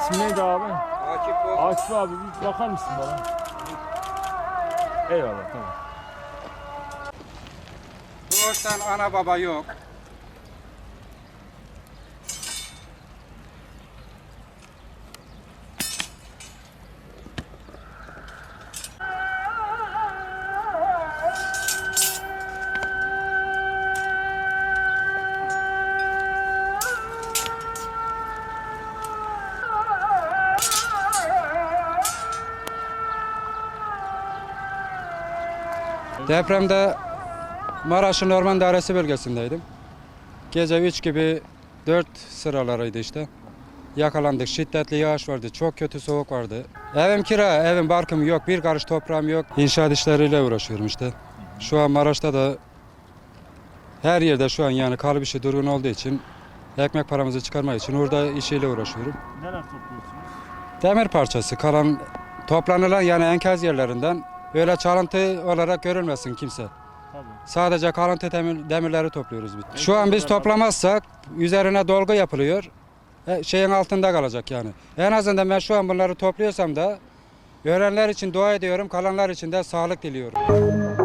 İsmi neydi abi? Akif bu. Akif abi bir bakar mısın bana? Eyvallah tamam. Doğuştan ana baba yok. Depremde Maraş'ın Orman Dairesi bölgesindeydim. Gece 3 gibi 4 sıralarıydı işte. Yakalandık. Şiddetli yağış vardı. Çok kötü soğuk vardı. Evim kira, evim barkım yok. Bir karış toprağım yok. İnşaat işleriyle uğraşıyorum işte. Şu an Maraş'ta da her yerde şu an yani kalıp işi durgun olduğu için ekmek paramızı çıkarmak için orada işiyle uğraşıyorum. Neler topluyorsunuz? Demir parçası kalan toplanılan yani enkaz yerlerinden öyle çalıntı olarak görülmesin kimse. Tabii. Sadece kalıntı demir, demirleri topluyoruz biz. Şu an biz toplamazsak üzerine dolgu yapılıyor. E, şeyin altında kalacak yani. En azından ben şu an bunları topluyorsam da ölenler için dua ediyorum, kalanlar için de sağlık diliyorum.